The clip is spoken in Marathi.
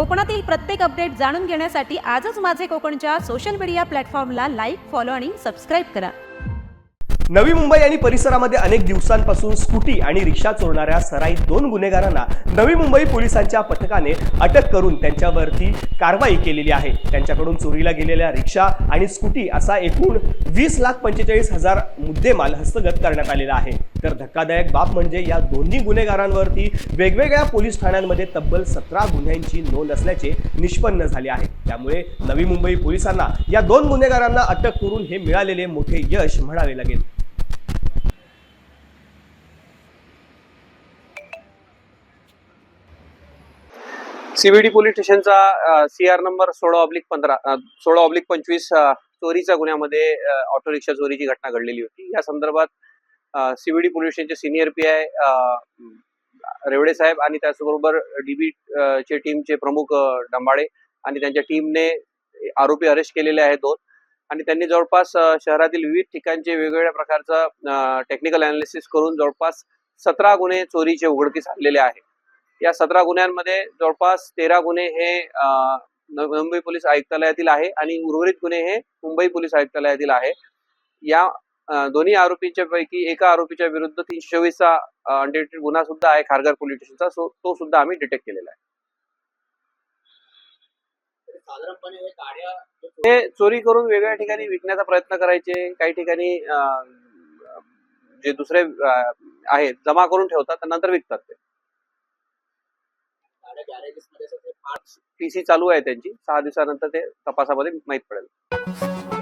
कोकणातील प्रत्येक अपडेट जाणून घेण्यासाठी आजच माझे कोकणच्या सोशल मीडिया प्लॅटफॉर्मला लाईक फॉलो आणि सबस्क्राईब करा. नवी मुंबई आणि परिसरामध्ये अनेक दिवसांपासून स्कूटी आणि रिक्षा चोरणाऱ्या सराईत दोन गुन्हेगारांना नवी मुंबई पोलिसांच्या पथकाने अटक करून त्यांच्यावरती कारवाई केलेली आहे. त्यांच्याकडून चोरीला गेलेल्या रिक्षा आणि स्कूटी असा एकूण वीस लाख पंचेचाळीस हजार मुद्देमाल हस्तगत करण्यात आलेला आहे. तर धक्कादायक बाब म्हणजे या दोन्ही गुन्हेगारांवरती वेगवेगळ्या पोलीस ठाण्यांमध्ये तब्बल सतरा गुन्ह्यांची नोंद असल्याचे निष्पन्न झाले आहे. त्यामुळे नवी मुंबई पोलिसांना या दोन गुन्हेगारांना अटक करून हे मिळालेले मोठे यश म्हणावे लागेल. सीबीडी पोलीस स्टेशनचा सी आर नंबर सोळा ऑब्लिक पंधरा सोळा ऑब्लिक पंचवीस चोरीच्या गुन्ह्यामध्ये ऑटो रिक्षा चोरीची घटना घडलेली होती. या संदर्भात सीबीडी पोलीस स्टेशनचे सिनियर पी आय रेवडे साहेब आणि त्याचबरोबर डीबी चे टीमचे प्रमुख डंबाडे आणि त्यांच्या टीमने आरोपी अरेस्ट केलेले आहेत दोन. आणि त्यांनी जवळपास शहरातील विविध ठिकाणचे वेगवेगळ्या प्रकारचं टेक्निकल अनालिसिस करून जवळपास सतरा गुन्हे चोरीचे उघडकीस आणलेले आहे. या सतरा गुन्ह्यांमध्ये जवळपास तेरा गुन्हे हे मुंबई पोलीस आयुक्तालयातील आहे आणि उर्वरित गुन्हे हे मुंबई पोलीस आयुक्तालयातील आहे. या दोन्ही आरोपींच्या पैकी एका आरोपीच्या विरुद्ध तीनशे चोवीसचा अनडिटेक्टेड गुन्हा सुद्धा आहे खारघर पोलीस स्टेशनचा. सो तो सुद्धा आम्ही डिटेक्ट केलेला आहे. हे चोरी करून वेगळ्या ठिकाणी विकण्याचा प्रयत्न करायचे. काही ठिकाणी जे दुसरे आहेत जमा करून ठेवतात नंतर विकतात ते. पीसी चालू आहे त्यांची. सहा दिवसानंतर ते तपासामध्ये माहीत पडेल.